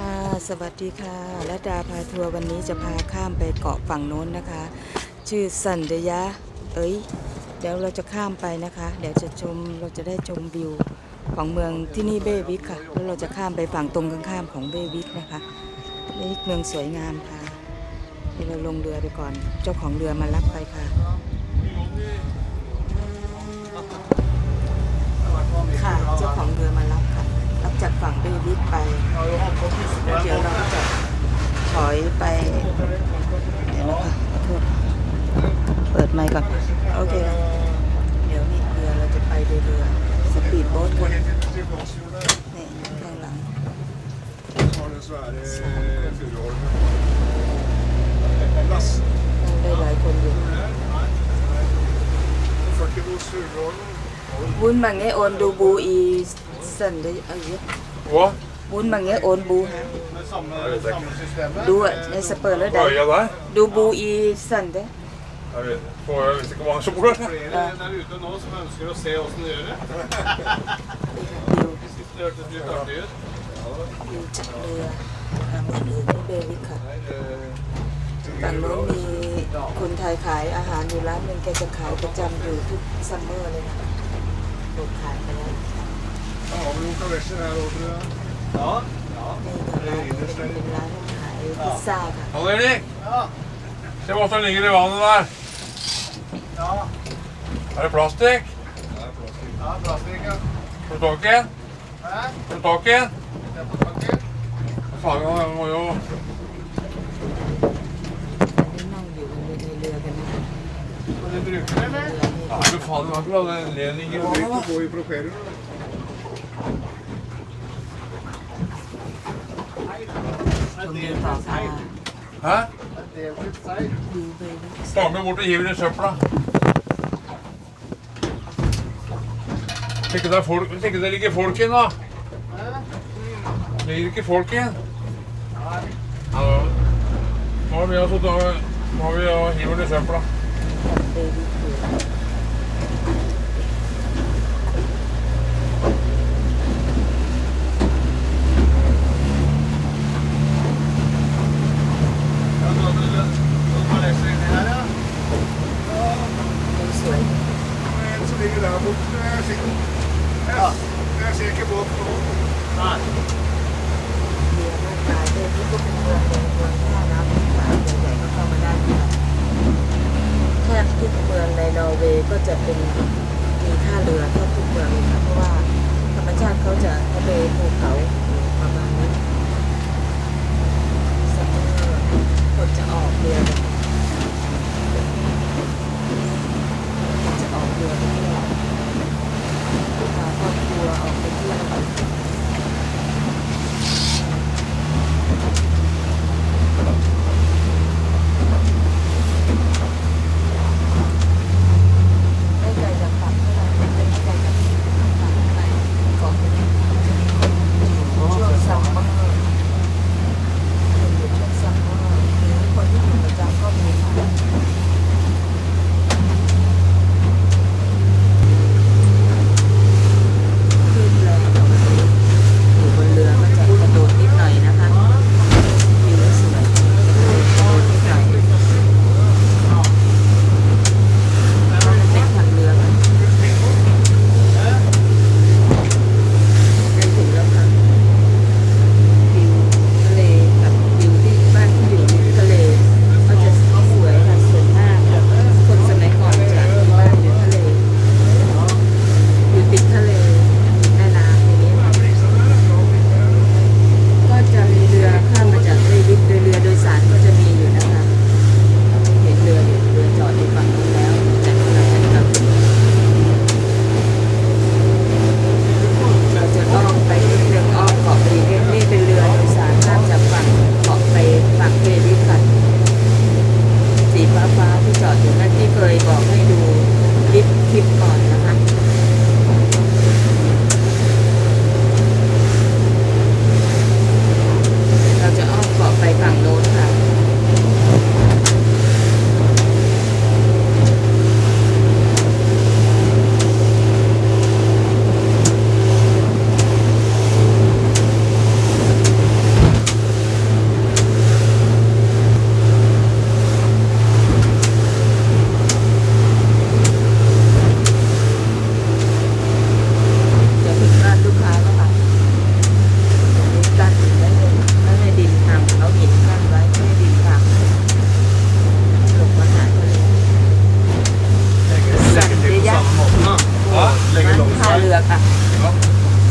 ค่ะ สวัสดีค่ะและดาพาทัวร์วันนี้จะพาข้ามไปเกาะฝั่งโน้นนะคะ ชื่อสันเดยะ เอ้ย เดี๋ยวเราจะข้ามไปนะคะ เดี๋ยวจะชมเราจะได้ชมวิวของเมืองที่นี่เบวิกค่ะ แล้วเราจะข้ามไปฝั่งตรงกันข้ามของเบวิกนะคะเบวิกเมืองสวยงามค่ะเดี๋ยวเราลงเรือไปก่อน เจ้าของเรือมารับไปค่ะ ค่ะ เจ้าของเรือมารับค่ะ รับจากฝั่งเบวิกไป แล้วเดี๋ยวเราก็จะถอยไปเดี๋ยวนะคะขอโทษเปิดไมค์ก่อน โอเค เดี๋ยวนี่เรือเราจะไปโดยเรือสปีดโบ๊ทค่ะนี่ข้างหลังนั่ได้หลายคนอยู่วุ้นบางเงี้ยโอนดู บูอีสันได้เอาเยอะ Hva? วุ้นบางเงี้ยโอนบูฮะดูอะในสเปอร์แล้วได้ Øya der? ดูบูอีสันได้ Jeg vet, får, jeg visste ikke hvor mange som bor der. Flere der ute nå som ønsker å se åssen de gjør det. วิว Det hørtes litt artig ut. วิวจากเรือหาเมืองอื่นที่เบวิกค่ะฝั่งโน้นมีคนไทยขายอาหารอยู่ร้านหนึ่งแกจะขายประจำอยู่ทุกซัมเมอร์เลยนะหมดขายไปแล้ว Ja, ja. นี่ก็ร้านเป็ Ja. Hallo, Erik. Ja. Se hvordan den ligger i vannet der. Ja. Er det plastikk? Ja, plastikk. Ja, plastikk, ja. På du tak i en? Får du tak i en? Ja, får tak i en. Faga, jeg må jo Du bruker eller? Nei, du fader, det var ikke bra. Det ligger i vannet, da. som du tar seg av. Hæ? Ta med bort og hiv det i søpla. Tenk deg folk, tenk deg ligger folk igjen, da. Ligger ikke folk igjen? Nei. nå har vi altså hiver det i søpla.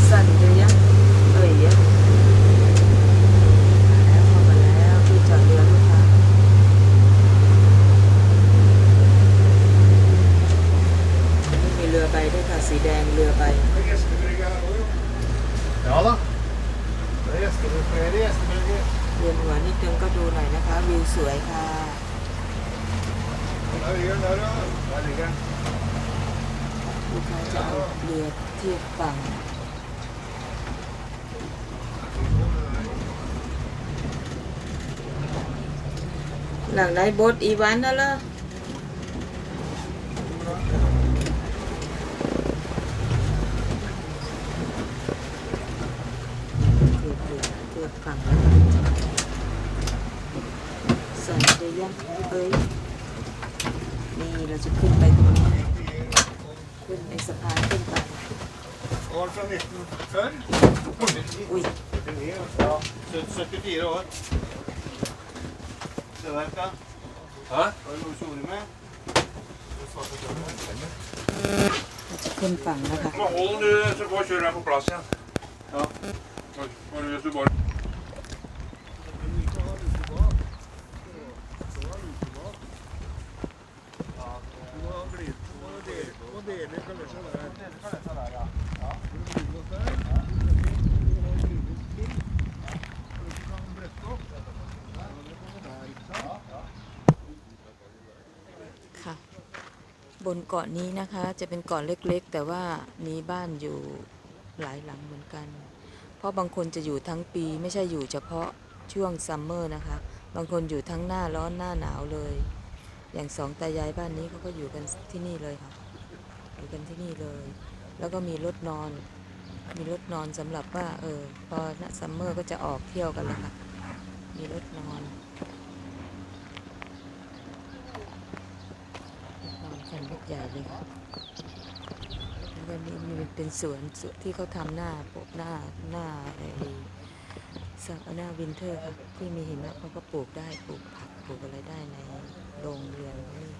สั่นเยอะแยเอ้ยแล้วเข้มาแล้วที่จอดเรือลูค้มีเรือใบด้วยค่ะ สีแดงเรือใบ Ja da. Det er อเรือหัวนิดนึงก็ดูหน่อยนะคะ วิวสวยค่ะบุคคาจะเอาเรือเทียบฝั่ง หลังได้บดอีวันนั่นละเทียบเรือเทียบฝั่งแล้วค่ะสันเดียงเอ้ยนี่เราจะขึ้นไปตรงนี้ขึ้นไอสะพานขึ้นไป År från 1945. อุ้ย Ja, 74 år. Det der, da? Hæ? Var det noe du gjorde med? Hold den, du, så får kjøret på plass igjen. Ja. Hvis du bare นเกาะนี้นะคะ จะเป็นเกาะเล็กๆ แต่ว่ามีบ้านอยู่หลายหลังเหมือนกัน เพราะบางคนจะอยู่ทั้งปีไม่ใช่อยู่เฉพาะช่วงซัมเมอร์นะคะ บางคนอยู่ทั้งหน้าร้อนหน้าหนาวเลย อย่างสองตายายบ้านนี้เขาก็อยู่กันที่นี่เลยค่ะ อยู่กันที่นี่เลย แล้วก็มีรถนอน มีรถนอนสำหรับว่าเออพอหน้าซัมเมอร์ก็จะออกเที่ยวกันแล้วค่ะ มีรถนอนกันรถ ใหญ่เลยค่ะแล้วก็นี่มีเป็นสวนสวนที่เขาทำหน้าปกหน้าหน้าไอ้สักหน้าวินเทอร์ค่ะที่มีหิมะเขาก็ปลูกได้ปลูกผักปลูกอะไรได้ในโรงเรือนนี่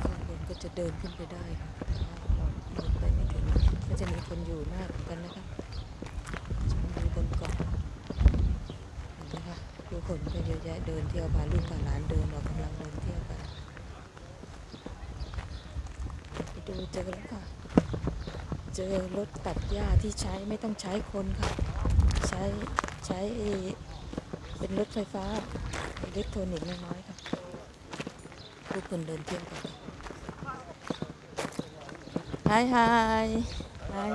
ข้างบนก็จะเดินขึ้นไปได้ค่ะแต่ว่าเราเดินไปไม่ถึงก็จะมีคนอยู่มากเหมือนกันนะคะชมวิวบนเกาะเห็นไหมคะผู้ คนก็เยอะแยะเดินเที่ยวพาลูกพาหลานเดินออกกำลังเดินเที่ยวกันไปดูเจอแล้วค่ะ เจอรถตัดหญ้าที่ใช้ไม่ต้องใช้คนค่ะ ใช้ใช้เป็นรถไฟฟ้าอิเล็กทรอนิกส์น้อยๆค่ะผู้คนเดินเที่ยวกัน Hi hi hi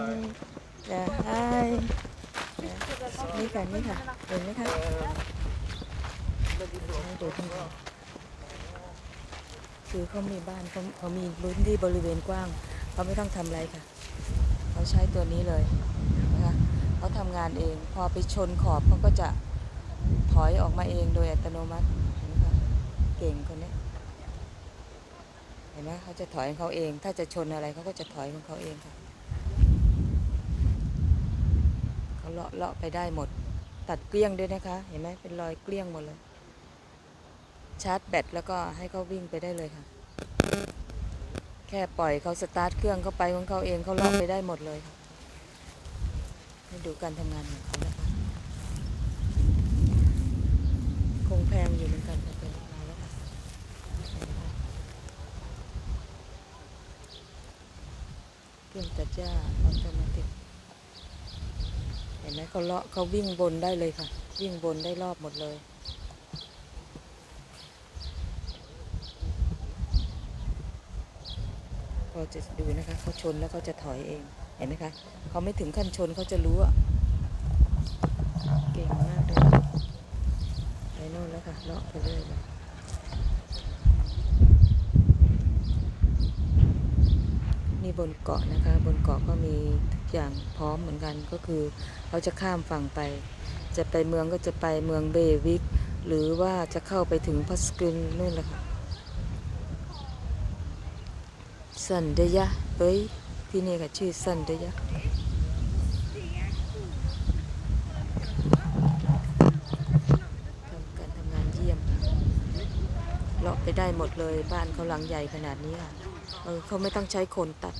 เดี๋ยว hi นี่ค่ะนี่ค่ะเห็นไหมคะ ให้ดูข้างบนคือเขามีบ้านเขาเขามีพื้นที่บริเวณกว้างเขาไม่ต้องทำอะไรค่ะเขาใช้ตัวนี้เลยนะคะเขาทำงานเอง พอไปชนขอบเขาก็จะถอยออกมาเองโดยอัตโนมัติเห็นไหมคะเก่งคนนี้เห็นไหมเขาจะถอยของเขาเอง ถ้าจะชนอะไรเขาก็จะถอยของเขาเองค่ะเขาเลาะเลาะไปได้หมด ตัดเกลี้ยงด้วยนะคะ เห็นไหมเป็นรอยเกลี้ยงหมดเลย ชาร์จแบตแล้วก็ให้เขาวิ่งไปได้เลยค่ะ แค่ปล่อยเขาสตาร์ทเครื่องเขาไปของเขาเองเขาเลาะไปได้หมดเลยค่ะให้ดูการทำงานของเขานะคะคงแพงอยู่เหมือนกันค่ะเป็นราคาแล้วค่ะเครื่องตัดหญ้าออโตเมติกเห็นไหมเขาเลาะเขาวิ่งบนได้เลยค่ะ วิ่งบนได้รอบหมดเลย พ อจะดูนะคะเขาชนแล้วเขาจะถอยเองเห็นไหมคะเขาไม่ถึงขั้นชนเขาจะรู้อะเก่งมากเลยไปโน่นแล้วค่ะเลาะไปเรื่อยเลยนี่บนเกาะนะคะ บนเกาะก็มีทุกอย่างพร้อมเหมือนกันก็คือเขาจะข้ามฝั่งไป จะไปเมืองก็จะไปเมืองเบวิก หรือว่าจะเข้าไปถึงพัสกินนู่นแหละค่ะ สันเดยะเอ้ยที่นี่ค่ะชื่อสันเดยะทำการทำงานเยี่ยมเลาะไปได้หมดเลยบ้านเขาหลังใหญ่ขนาดนี้ค่ะเออเขาไม่ต้องใช้คนตัด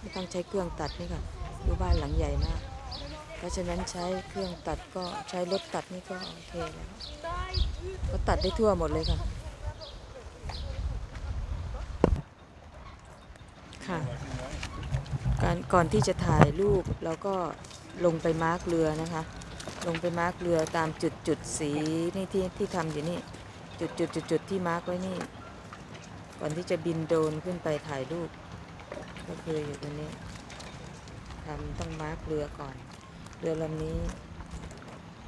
ไม่ต้องใช้เครื่องตัดนี่ค่ะดูบ้านหลังใหญ่มาก เพราะฉะนั้นใช้เครื่องตัดก็ใช้รถตัดนี่ก็โอเคแล้วเขาตัดได้ทั่วหมดเลยค่ะ ค่ะ การก่อนที่จะถ่ายรูปเราก็ลงไปมาร์กเรือนะคะ ลงไปมาร์กเรือตามจุดจุดสีนี่ที่ที่ทำอยู่นี่จุดจุดจุดจุดที่มาร์กไว้นี่ ก่อนที่จะบินโดนขึ้นไปถ่ายรูป ก็คืออยู่ตรงนี้ทำต้องมาร์กเรือก่อน เรือลำนี้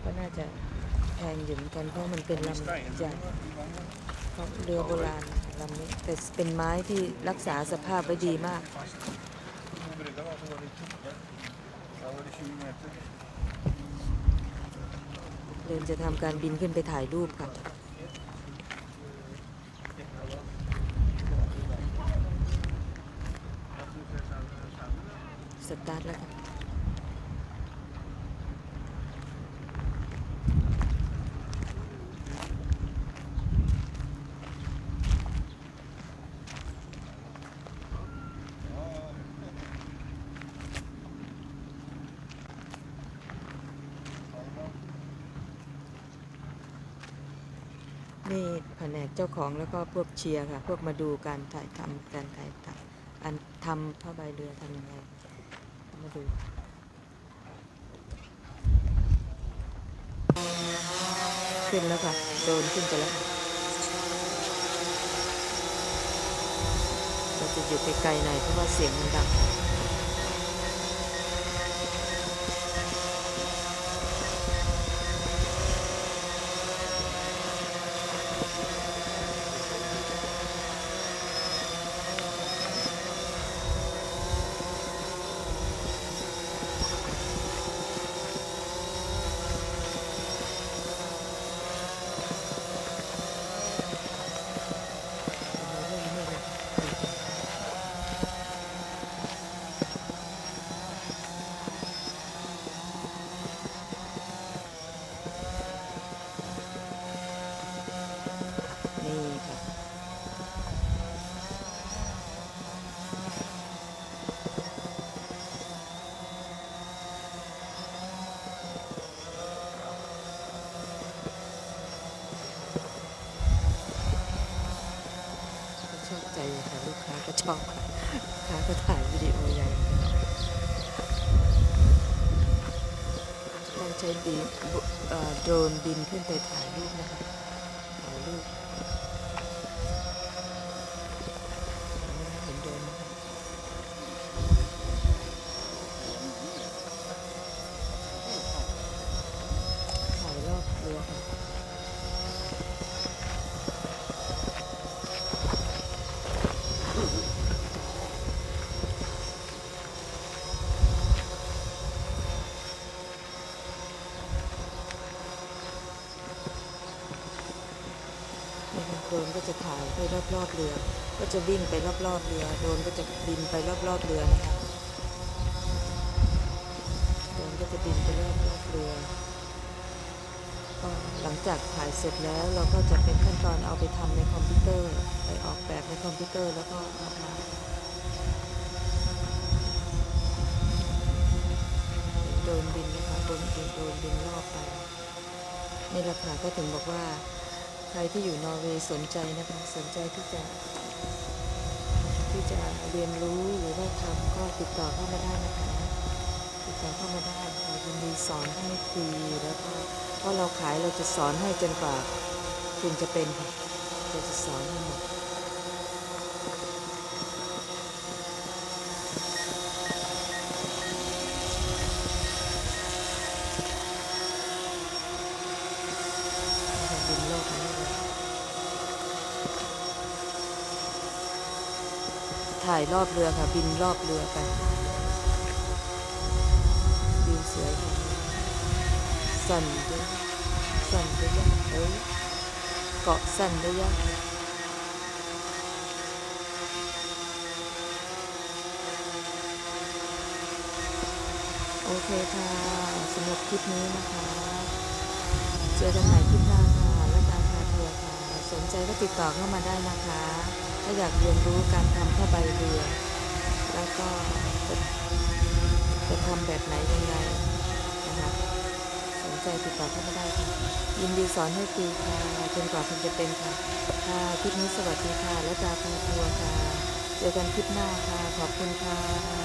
ก็น่าจะแพงอยู่เหมือนกันเพราะมันเป็นลำใหญ่เพราะเรือโบราณ ลำนี้แต่เป็นไม้ที่รักษาสภาพไว้ดีมากเดินจะทำการบินขึ้นไปถ่ายรูปค่ะ สตาร์ทแล้วค่ะ นี่แผนกเจ้าของแล้วก็พวกเชียร์ค่ะ พวกมาดูการถ่ายทำการถ่ายทำอันทำผ้าใบเรือทำยังไงมาดูขึ้นแล้วค่ะโดนขึ้นไปแล้วเราจะอยู่ไกลๆหน่อยเพราะว่าเสียงมันดัง นี่ค่ะ ก็ชอบใจค่ะลูกค้าก็ชอบค่ะลูกค้าก็ถ่ายวิดีโอใหญ่ต้อง ใช้บินโดรนบินขึ้นไปถ่ายรูปนะคะถ่ายรูปเห็นโดรนไหมคะถ่ายรอบเรือค่ะ นี่ค่ะ โดรนก็จะถ่ายไปรอบๆเรือ ก็จะวิ่งไปรอบๆเรือ โดรนก็จะบินไปรอบๆเรือนะคะโดรนก็จะบินไปรอบๆเรือหลังจากถ่ายเสร็จแล้วเราก็จะเป็นขั้นตอนเอาไปทำในคอมพิวเตอร์ ไปออกแบบในคอมพิวเตอร์แล้วก็เอามาโดรนบินนะคะโดรนบินโดรนบินรอบไปนี่แหละค่ะก็ถึงบอกว่า ใครที่อยู่นอร์เวย์สนใจนะคะสนใจที่จะ ที่จะเรียนรู้หรือว่าทำก็ติดต่อเข้ามาได้นะคะติดต่อเข้ามาได้เรายินดีสอนให้ฟรีแล้วก็เพราะเราขายเราจะสอนให้จนกว่าคุณจะเป็นค่ะเราจะสอนให้หมดบินโลกนี้เลย ถ่ายรอบเรือค่ะ บินรอบเรือไปวิวสวยค่ะ สั่นด้วยสั่นด้วยยังเอ้ยเกาะสั่นด้วยยังโอเคค่ะสำหรับคลิปนี้นะคะ เจอกันใหม่คลิปหน้าค่ะและการพาทัวร์ค่ะ สนใจก็ติดต่อเข้ามาได้นะคะ ถ้าอยากเรียนรู้การทำผ้าใบเรือ แล้วก็จะจะทำแบบไหนยังไงนะคะสนใจติดต่อเข้ามาได้ค่ะ ยินดีสอนให้ฟรีค่ะจนกว่าคุณจะเป็นค่ะ ค่ะคลิปนี้สวัสดีค่ะและดาพาทัวร์ค่ะ เจอกันคลิปหน้าค่ะ ขอบคุณค่ะ